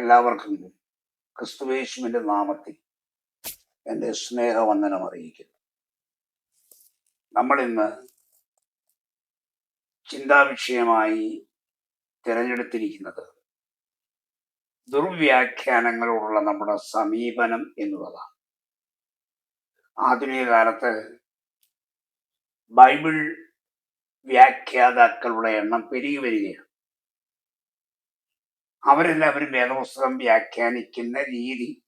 എല്ലാവർക്കും ക്രിസ്തുവേശുവിന്റെ നാമത്തിൽ എന്റെ സ്നേഹവന്ദനം അറിയിക്കുന്നു. നമ്മളിന്ന് ചിന്താവിഷയമായി തിരഞ്ഞെടുത്തിരിക്കുന്നത് ദുർവ്യാഖ്യാനങ്ങളോടുള്ള നമ്മുടെ സമീപനം എന്നുള്ളതാണ്. ആധുനിക കാലത്ത് ബൈബിൾ വ്യാഖ്യാതാക്കളുടെ എണ്ണം പെരുകി വരികയാണ്. അവരെല്ലാവരും വേദപുസ്തകം വ്യാഖ്യാനിക്കുന്ന രീതി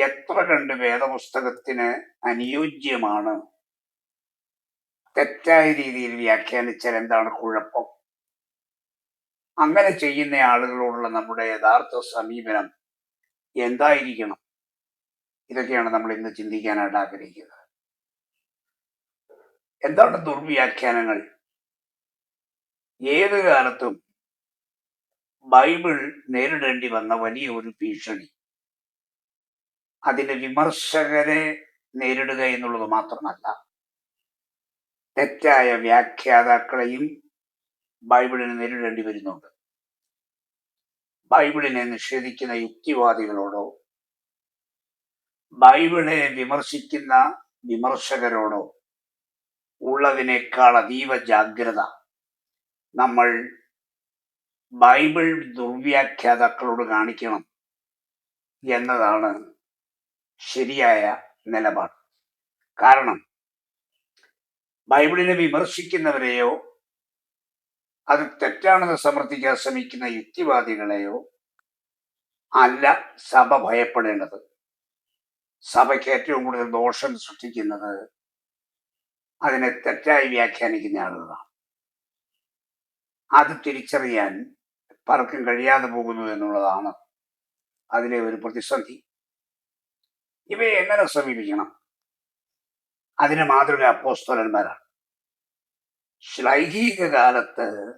എത്ര കണ്ട് വേദപുസ്തകത്തിന് അനുയോജ്യമാണ്? തെറ്റായ രീതിയിൽ വ്യാഖ്യാനിച്ചാൽ എന്താണ് കുഴപ്പം? അങ്ങനെ ചെയ്യുന്ന ആളുകളോടുള്ള നമ്മുടെ യഥാർത്ഥ സമീപനം എന്തായിരിക്കണം? ഇതൊക്കെയാണ് നമ്മൾ ഇന്ന് ചിന്തിക്കാനായിട്ട് ആഗ്രഹിക്കുന്നത്. എന്താണ് ദുർവ്യാഖ്യാനങ്ങൾ? ഏത് കാലത്തും ബൈബിൾ നേരിടേണ്ടി വന്ന വലിയ ഒരു ഭീഷണി. അതിന്റെ വിമർശകരെ നേരിടുക എന്നുള്ളത് മാത്രമല്ല തെറ്റായ വ്യാഖ്യാതാക്കളെയും ബൈബിളിനെ നേരിടേണ്ടി വരുന്നുണ്ട്. ബൈബിളിനെ നിഷേധിക്കുന്ന യുക്തിവാദികളോടോ ബൈബിളെ വിമർശിക്കുന്ന വിമർശകരോടോ ഉള്ളതിനേക്കാൾ അതീവ ജാഗ്രത നമ്മൾ ബൈബിൾ ദുർവ്യാഖ്യാതാക്കളോട് കാണിക്കണം എന്നതാണ് ശരിയായ നിലപാട്. കാരണം ബൈബിളിനെ വിമർശിക്കുന്നവരെയോ അത് തെറ്റാണെന്ന് സമർത്ഥിക്കാൻ ശ്രമിക്കുന്ന യുക്തിവാദികളെയോ അല്ല സഭ ഭയപ്പെടേണ്ടത്. സഭയ്ക്ക് ഏറ്റവും കൂടുതൽ ദോഷം സൃഷ്ടിക്കുന്നത് അതിനെ തെറ്റായി വ്യാഖ്യാനിക്കുന്ന ആളുകളാണ്. അത് തിരിച്ചറിയാൻ പലർക്കും കഴിയാതെ പോകുന്നു എന്നുള്ളതാണ് അതിലെ ഒരു പ്രതിസന്ധി. ഇവയെ എങ്ങനെ സമീപിക്കണം? അതിന് മാതൃക അപ്പോസ്തലന്മാരാണ്. ശ്ലൈഹിക കാലത്ത്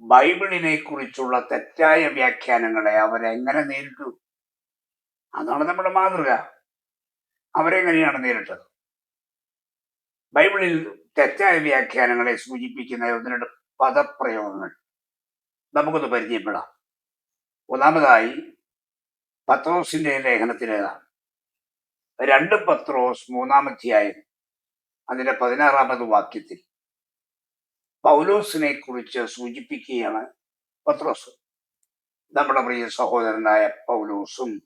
ബൈബിളിനെ കുറിച്ചുള്ള തെറ്റായ വ്യാഖ്യാനങ്ങളെ അവരെങ്ങനെ നേരിട്ടു? അതാണ് നമ്മുടെ മാതൃക. അവരെങ്ങനെയാണ് നേരിട്ടത്? ബൈബിളിൽ തെറ്റായ വ്യാഖ്യാനങ്ങളെ സൂചിപ്പിക്കുന്ന ഒന്ന് പദപ്രയോഗങ്ങൾ. നമുക്കൊന്ന് പരിചയപ്പെടാം. ഒന്നാമതായി പത്രോസിന്റെ ലേഖനത്തിലേതാണ്. രണ്ട് പത്രോസ് മൂന്നാമധ്യായം അതിന്റെ പതിനാറാമത് വാക്യത്തിൽ പൗലോസിനെ കുറിച്ച് സൂചിപ്പിക്കുകയാണ് പത്രോസ്. നമ്മുടെ പ്രിയ സഹോദരനായ പൗലോസും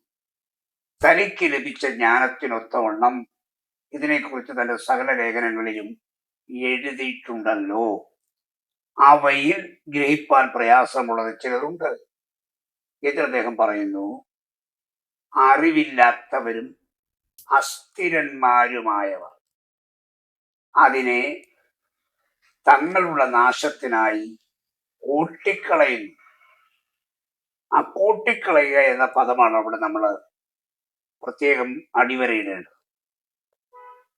തനിക്ക് ലഭിച്ച ജ്ഞാനത്തിനൊത്തവണ്ണം ഇതിനെക്കുറിച്ച് തന്റെ സകല ലേഖനങ്ങളിലും എഴുതിയിട്ടുണ്ടല്ലോ. അവയിൽ ഗ്രഹിപ്പാൻ പ്രയാസമുള്ളത് ചിലരുണ്ട്. എന്നിട്ട് അദ്ദേഹം പറയുന്നു അറിവില്ലാത്തവരും അസ്ഥിരന്മാരുമായവർ. അതിനെ തങ്ങളുടെ നാശത്തിനായി കൂട്ടിക്കളയുന്നു. ആ കൂട്ടിക്കളയുക എന്ന പദമാണ് അവിടെ നമ്മൾ പ്രത്യേകം അടിവരയിടേണ്ടത്.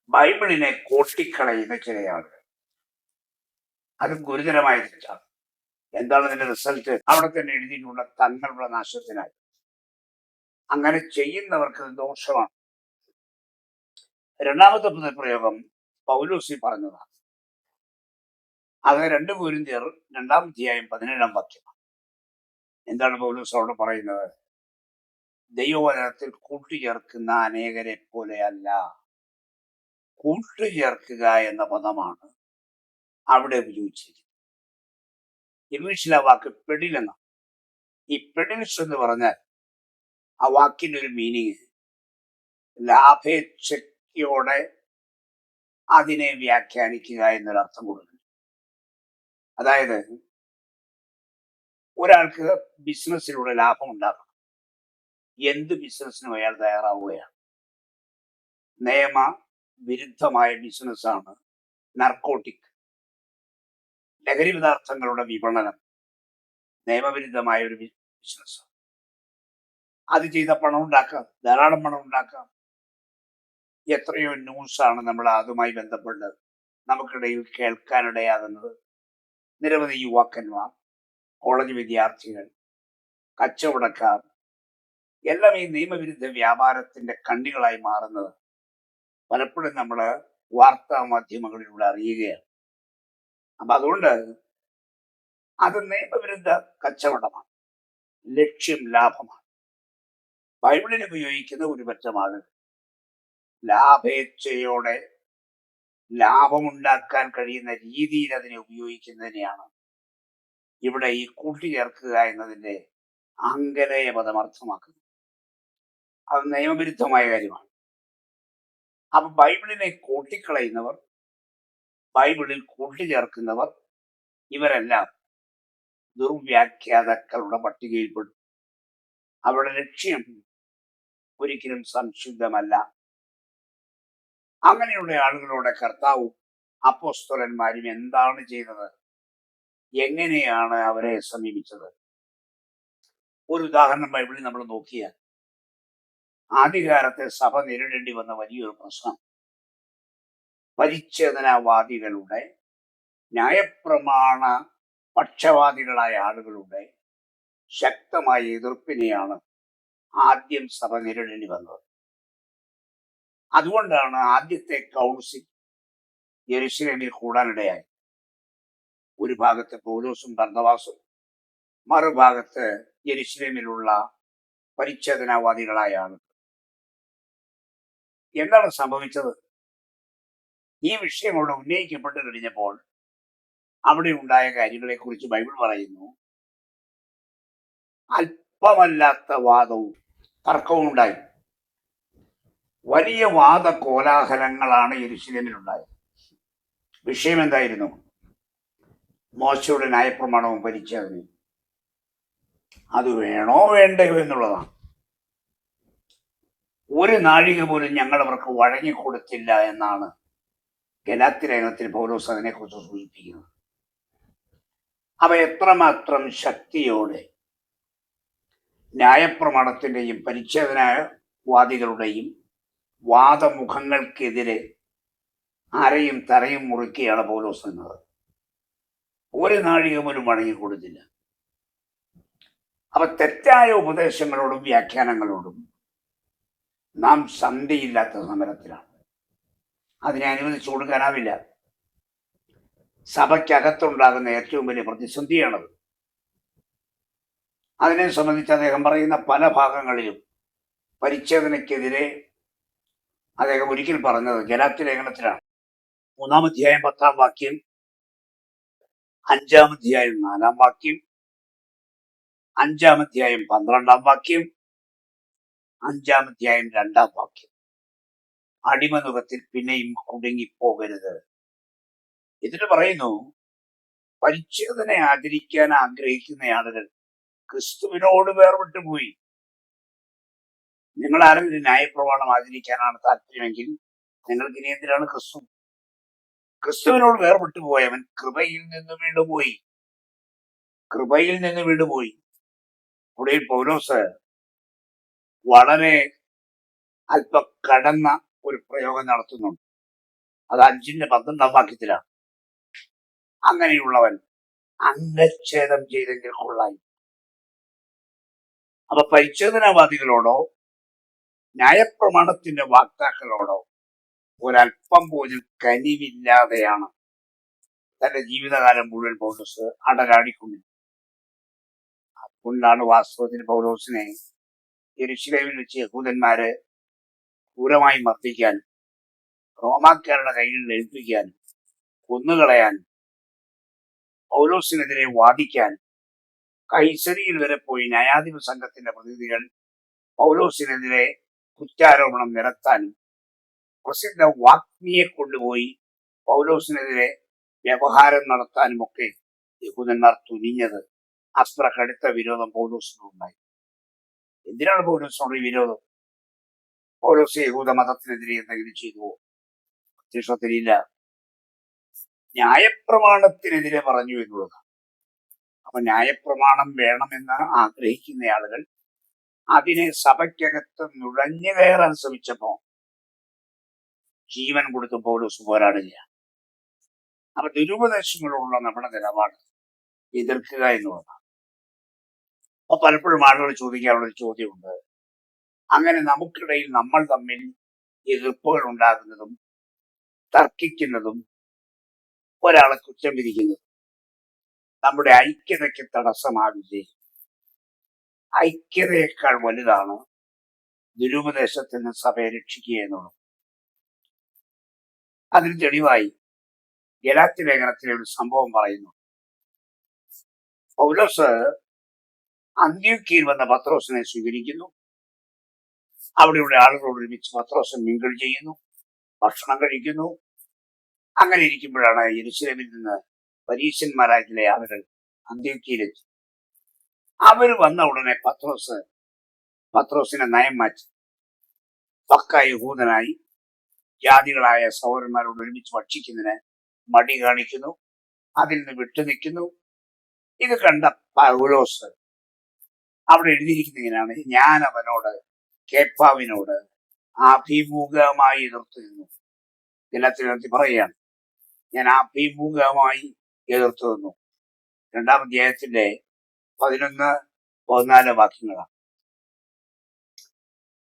ബൈബിളിനെ കൂട്ടിക്കളയുന്ന ചില ആളുകൾ അത് ഗുരുതരമായ തെറ്റാണ്. എന്താണ് അതിന്റെ റിസൾട്ട് അവിടെ തന്നെ എഴുതിയിട്ടുള്ള തങ്ങളുടെ നാശത്തിനായി. അങ്ങനെ ചെയ്യുന്നവർക്ക് ദോഷമാണ്. രണ്ടാമത്തെ പദപ്രയോഗം പൗലോസി പറഞ്ഞതാണ്. അത് രണ്ട് പൂരിന്തിയർ രണ്ടാം അധ്യായം പതിനേഴാം വാക്യമാണ് എന്താണ് പൗലോസ് അവിടെ പറയുന്നത്? ദൈവവചനത്തിൽ കൂട്ടുചേർക്കുന്ന അനേകരെ പോലെയല്ല കൂട്ടുചേർക്കുക എന്ന പദമാണ് അവിടെ ഉപയോഗിച്ചിരിക്കുന്നത് ഇംഗ്ലീഷിൽ ആ വാക്ക് പെഡിലെന്ന ഈ പെഡിൽസ് എന്ന് പറഞ്ഞാൽ ആ വാക്കിന്റെ ഒരു മീനിങ് ലാഭേച്ഛയോടെ അതിനെ വ്യാഖ്യാനിക്കുക എന്നൊരർത്ഥം കൊടുക്കുന്നു. അതായത് ഒരാൾക്ക് ബിസിനസ്സിലൂടെ ലാഭം ഉണ്ടാക്കണം. എന്ത് ബിസിനസ്സിനും അയാൾ തയ്യാറാവുകയാണ്. നിയമ വിരുദ്ധമായ ബിസിനസ്സാണ് നർക്കോട്ടിക് ലഹരി പദാർത്ഥങ്ങളുടെ വിപണനം. നിയമവിരുദ്ധമായ ഒരു ബിസിനസ് അത് ചെയ്ത പണം ഉണ്ടാക്കാം. ധാരാളം പണം ഉണ്ടാക്കാം. എത്രയോ ന്യൂസാണ് നമ്മൾ അതുമായി ബന്ധപ്പെട്ട് നമുക്കിടയിൽ കേൾക്കാനിടയാകുന്നത് നിരവധി യുവാക്കന്മാർ കോളേജ് വിദ്യാർത്ഥികൾ കച്ചവടക്കാർ എല്ലാം ഈ നിയമവിരുദ്ധ വ്യാപാരത്തിന്റെ കണ്ണികളായി മാറുന്നത് പലപ്പോഴും നമ്മൾ വാർത്താ മാധ്യമങ്ങളിലൂടെ അറിയുകയാണ്. അപ്പൊ അതുകൊണ്ട് അത് നിയമവിരുദ്ധ കച്ചവടമാണ്. ലക്ഷ്യം ലാഭമാണ്. ബൈബിളിൽ ഉപയോഗിക്കുന്ന ഒരു പറ്റമാണ് ലാഭേച്ഛയോടെ ലാഭമുണ്ടാക്കാൻ കഴിയുന്ന രീതിയിൽ അതിനെ ഉപയോഗിക്കുന്നതിനെയാണ് ഇവിടെ ഈ കൂട്ടിച്ചേർക്കുക എന്നതിന്റെ ആംഗലേയ പദം അർത്ഥമാക്കുന്നത്. അത് നിയമവിരുദ്ധമായ കാര്യമാണ്. അപ്പൊ ബൈബിളിനെ കൂട്ടിക്കളയുന്നവർ ബൈബിളിൽ കൂട്ടിച്ചേർക്കുന്നവർ ഇവരെല്ലാം ദുർവ്യാഖ്യാതാക്കളുടെ പട്ടികയിൽപ്പെടും. അവരുടെ ലക്ഷ്യം ഒരിക്കലും സംശുദ്ധമല്ല. അങ്ങനെയുള്ള ആളുകളുടെ കർത്താവും അപ്പോസ്തലന്മാരും എന്താണ് ചെയ്തത്? എങ്ങനെയാണ് അവരെ സമീപിച്ചത്? ഒരു ഉദാഹരണം ബൈബിളിൽ നമ്മൾ നോക്കിയാൽ ആദ്യകാലത്തെ സഭ നേരിടേണ്ടി വന്ന വലിയൊരു പ്രശ്നം. പരിച്ഛേദനവാദികളുടെ ന്യായപ്രമാണ പക്ഷവാദികളായ ആളുകളുടെ ശക്തമായ എതിർപ്പിനെയാണ് ആദ്യം സഭ നേരിടേണ്ടി വന്നത്. അതുകൊണ്ടാണ് ആദ്യത്തെ കൗൺസിൽ യെരുശലേമിൽ കൂടാനിടയായി ഒരു ഭാഗത്ത് പൗലോസും ഭർണവാസും മറുഭാഗത്ത് യെരുശലേമിലുള്ള പരിച്ഛേദനവാദികളായ ആളുകൾ എന്താണ് സംഭവിച്ചത്? ഈ വിഷയം അവിടെ ഉന്നയിക്കപ്പെട്ട് കഴിഞ്ഞപ്പോൾ അവിടെ ഉണ്ടായ കാര്യങ്ങളെ കുറിച്ച് ബൈബിൾ പറയുന്നു. അല്പമല്ലാത്ത വാദവും തർക്കവും ഉണ്ടായി. വലിയ വാദ കോലാഹലങ്ങളാണ് യെരുശലേമിലുണ്ടായത്. വിഷയം എന്തായിരുന്നു? മോശയുടെ നയപ്രമാണവും പരിച്ഛേദനയും അത് വേണോ വേണ്ടയോ എന്നുള്ളതാണ്. ഒരു നാഴിക പോലും ഞങ്ങൾ അവർക്ക് വഴങ്ങിക്കൊടുത്തില്ല എന്നാണ് ഗലാത്തിലേഖനത്തിൽ പൗലോസ് അതിനെക്കുറിച്ച് സൂചിപ്പിക്കുന്നത് അവ എത്രമാത്രം ശക്തിയോടെ ന്യായപ്രമാണത്തിന്റെയും പരിച്ഛേദനവാദികളുടെയും വാദമുഖങ്ങൾക്കെതിരെ അരയും തറയും മുറുക്കിയാണ് പൗലോസ് എന്നത്. ഒരു നാഴിക പോലും വഴങ്ങിക്കൊടുത്തില്ല അവ തെറ്റായ ഉപദേശങ്ങളോടും വ്യാഖ്യാനങ്ങളോടും നാം സന്ധിയില്ലാത്ത സമരത്തിലാണ്. അതിനെ അനുവദിച്ചു കൊടുക്കാനാവില്ല സഭയ്ക്കകത്തുണ്ടാകുന്ന ഏറ്റവും വലിയ പ്രതിസന്ധിയാണത്. അതിനെ സംബന്ധിച്ച് അദ്ദേഹം പറയുന്ന പല ഭാഗങ്ങളിലും പരിച്ഛേദനയ്ക്കെതിരെ അദ്ദേഹം ഒരിക്കൽ പറഞ്ഞത് ഗലാത്തി ലേഖനത്തിലാണ് മൂന്നാം അധ്യായം പത്താം വാക്യം അഞ്ചാം അധ്യായം നാലാം വാക്യം അഞ്ചാം അധ്യായം പന്ത്രണ്ടാം വാക്യം അഞ്ചാം അധ്യായം രണ്ടാം വാക്യം. അടിമനുഖത്തിൽ പിന്നെയും കുടുങ്ങിപ്പോകരുത്. എന്നിട്ട് പറയുന്നു പരിച്ഛേദനെ ആദരിക്കാൻ ആഗ്രഹിക്കുന്ന ആളുകൾ ക്രിസ്തുവിനോട് വേർപെട്ടു പോയി. നിങ്ങൾ ആരെങ്കിലും ന്യായപ്രമാണം ആചരിക്കാനാണ് താല്പര്യമെങ്കിൽ നിങ്ങൾക്ക് ഇനി എന്തിനാണ് ക്രിസ്തു? ക്രിസ്തുവിനോട് വേർപെട്ടു പോയവൻ കൃപയിൽ നിന്ന് വീണ്ടുപോയി കൃപയിൽ നിന്ന് വീണ്ടുപോയി ഇവിടെ പൗലോസ് വളരെ അല്പ കടന്ന ഒരു പ്രയോഗം നടത്തുന്നുണ്ട്. അത് അഞ്ചിന്റെ പന്ത്രണ്ടാം വാക്യത്തിലാണ്. അങ്ങനെയുള്ളവൻ അംഗച്ഛേദം ചെയ്തെങ്കിൽ കൊള്ളായി. അപ്പൊ പരിച്ഛേദനവാദികളോടോ ന്യായപ്രമാണത്തിന്റെ വാക്താക്കളോടോ ഒരല്പം പോലും കനിവില്ലാതെയാണ് തന്റെ ജീവിതകാലം മുഴുവൻ പൗലോസ് അടരാടിക്കൊണ്ടിരുന്നത് അതുകൊണ്ടാണ് വാസ്തവത്തിന് പൗലോസിനെ യെരുശലേമിൽ വെച്ച് യഹൂദന്മാര് ക്രൂരമായി മർദ്ദിക്കാനും റോമാക്കാരുടെ കയ്യിൽ ഏൽപ്പിക്കാനും കൊന്നുകളയാനും പൗലോസിനെതിരെ വാദിക്കാൻ കൈസരിയിൽ വരെ പോയി ന്യായാധിപ സംഘത്തിന്റെ പ്രതിനിധികൾ പൗലോസിനെതിരെ കുറ്റാരോപണം നിരത്താനും പ്രസിദ്ധ വാഗ്മിയെ കൊണ്ടുപോയി പൗലോസിനെതിരെ വ്യവഹാരം നടത്താനുമൊക്കെ യഹൂദന്മാർ തുനിഞ്ഞത് അത്ര കടുത്ത വിരോധം പൗലോസിനുണ്ടായി. എന്തിനാണ് പൗലോസിനോട് ഈ വിരോധം? പൗലോസ് യഹൂദ മതത്തിനെതിരെ എന്തെങ്കിലും ചെയ്തുവോ? പ്രത്യക്ഷത്തിലില്ല. ന്യായപ്രമാണത്തിനെതിരെ പറഞ്ഞു എന്നുള്ളതാണ്. അപ്പൊ ന്യായപ്രമാണം വേണമെന്ന് ആഗ്രഹിക്കുന്ന ആളുകൾ അതിനെ സഭയ്ക്കകത്ത് നുഴഞ്ഞു കയറാൻ ശ്രമിച്ചപ്പോ ജീവൻ കൊടുത്ത് പോലും പോരാടില്ല അപ്പൊ ദുരുപദേശങ്ങളോടുള്ള നമ്മുടെ നിലപാട് എതിർക്കുക എന്നുള്ളതാണ്. അപ്പൊ പലപ്പോഴും ആളുകൾ ചോദിക്കാനുള്ള ചോദ്യമുണ്ട്. അങ്ങനെ നമുക്കിടയിൽ നമ്മൾ തമ്മിൽ എതിർപ്പുകൾ ഉണ്ടാകുന്നതും തർക്കിക്കുന്നതും ഒരാളെ കുറ്റം വിധിക്കുന്നതും നമ്മുടെ ഐക്യതയ്ക്ക് തടസ്സമാവില്ലേ? ഐക്യതയേക്കാൾ വലുതാണ് ദുരുപദേശത്തിൽ നിന്ന് സഭയെ രക്ഷിക്കുക എന്നുള്ളത്. അതിന് തെളിവായി ഗലാത്തി ലേഖനത്തിലെ ഒരു സംഭവം പറയുന്നു. പൗലോസ് അന്ത്യോക്കിയിൽ വന്ന പത്രോസിനെ സ്വീകരിക്കുന്നു. അവിടെയുള്ള ആളുകളോട് ഒരുമിച്ച് പത്രോസം മിങ്കിൾ ചെയ്യുന്നു ഭക്ഷണം കഴിക്കുന്നു. അങ്ങനെ ഇരിക്കുമ്പോഴാണ് ജെറുസലേമിൽ നിന്ന് പരീശന്മാരായ ചില ആളുകൾ അന്ത്യോക്കിയിലെത്തി അവർ വന്ന ഉടനെ പത്രോസ് പത്രോസിനെ നയം മാറ്റി. പക്ക യഹൂദനായി ജാതികളായ സഹോദരന്മാരോട് ഒരുമിച്ച് ഭക്ഷിക്കുന്നതിന് മടി കാണിക്കുന്നു അതിൽ നിന്ന് വിട്ടുനിൽക്കുന്നു ഇത് കണ്ട പൗലോസ് അവിടെ എഴുതിയിരിക്കുന്നതിനാണ് ഞാൻ അവനോട് കേപ്പാവിനോട് അഭിമുഖമായി എതിർത്തു നിന്നു ദിനത്തിനകത്ത് പറയുകയാണ് ഞാൻ അഭിമുഖമായി എതിർത്തു നിന്നു രണ്ടാം അധ്യായത്തിന്റെ പതിനൊന്ന് പതിനാല് വാക്യങ്ങളാണ്.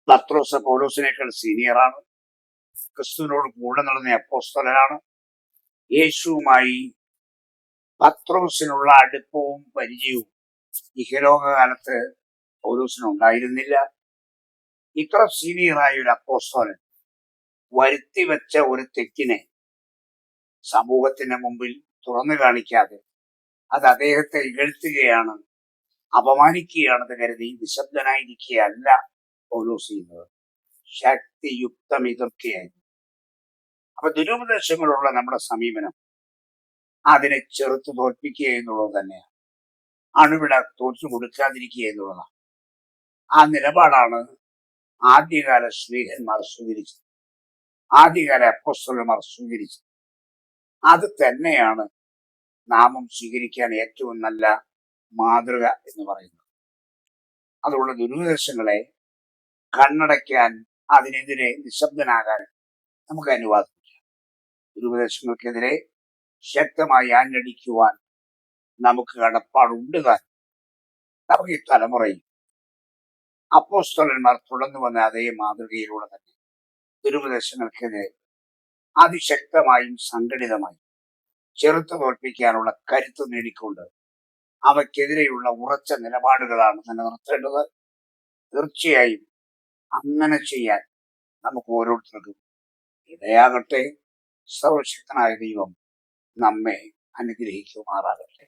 പത്രോസ് പൗലോസിനേക്കാൾ സീനിയറാണ്. ക്രിസ്തുവിനോട് കൂടെ നടന്ന അപ്പോസ്തലനാണ്. യേശുവുമായി പത്രോസിനുള്ള അടുപ്പവും പരിചയവും ഇഹലോകകാലത്ത് പൗലോസിനുണ്ടായിരുന്നില്ല. ഇത്ര സീനിയറായ ഒരു അപ്പോസ്തോലൻ വരുത്തി വെച്ച ഒരു തെറ്റിനെ സമൂഹത്തിന് മുമ്പിൽ തുറന്നു കാണിക്കാതെ അത് അദ്ദേഹത്തെ ഇകഴ്ത്തുകയാണ് അപമാനിക്കുകയാണെന്ന് കരുതി നിശബ്ദനായിരിക്കുകയല്ല പൗലോസ് ചെയ്യുന്നത്. ശക്തിയുക്തം എതിർക്കുകയായിരുന്നു അപ്പൊ ദുരുപദേശങ്ങളുള്ള നമ്മുടെ സമീപനം അതിനെ ചെറുത്ത് തോൽപ്പിക്കുക എന്നുള്ളത് തന്നെയാണ്. അണുവിട തോറ്റു കൊടുക്കാതിരിക്കുക എന്നുള്ളതാണ്. ആ നിലപാടാണ് ആദ്യകാല ശ്രീഹന്മാർ സ്വീകരിച്ചത് ആദ്യകാല അപ്പോസ്തലന്മാർ സ്വീകരിച്ചത് അത് തന്നെയാണ് നാമം സ്വീകരിക്കാൻ ഏറ്റവും നല്ല മാതൃക എന്ന് പറയുന്നത്. അതുള്ള ദുരുദ്ദേശങ്ങളെ കണ്ണടയ്ക്കാൻ അതിനെതിരെ നിശബ്ദനാകാൻ നമുക്ക് അനുവാദമില്ല. ദുരുപദേശങ്ങൾക്കെതിരെ ശക്തമായി ആഞ്ഞടിക്കുവാൻ നമുക്ക് കടപ്പാടുണ്ട് താൻ. നമുക്ക് ഈ തലമുറയിൽ അപ്പോസ്തലന്മാർ തുടർന്നു വന്ന അതേ മാതൃകയിലൂടെ തന്നെ ദുരുപദേശങ്ങൾക്കെതിരെ അതിശക്തമായും സംഘടിതമായും ചെറുത്തു തോൽപ്പിക്കാനുള്ള കരുത്ത് നേടിക്കൊണ്ട് അവയ്ക്കെതിരെയുള്ള ഉറച്ച നിലപാടുകളാണ് നിലനിർത്തേണ്ടത് തീർച്ചയായും അങ്ങനെ ചെയ്യാൻ നമുക്ക് ഓരോരുത്തർക്കും ഇടയാകട്ടെ. സർവശക്തനായ ദൈവം നമ്മെ അനുഗ്രഹിക്കുമാറാകട്ടെ.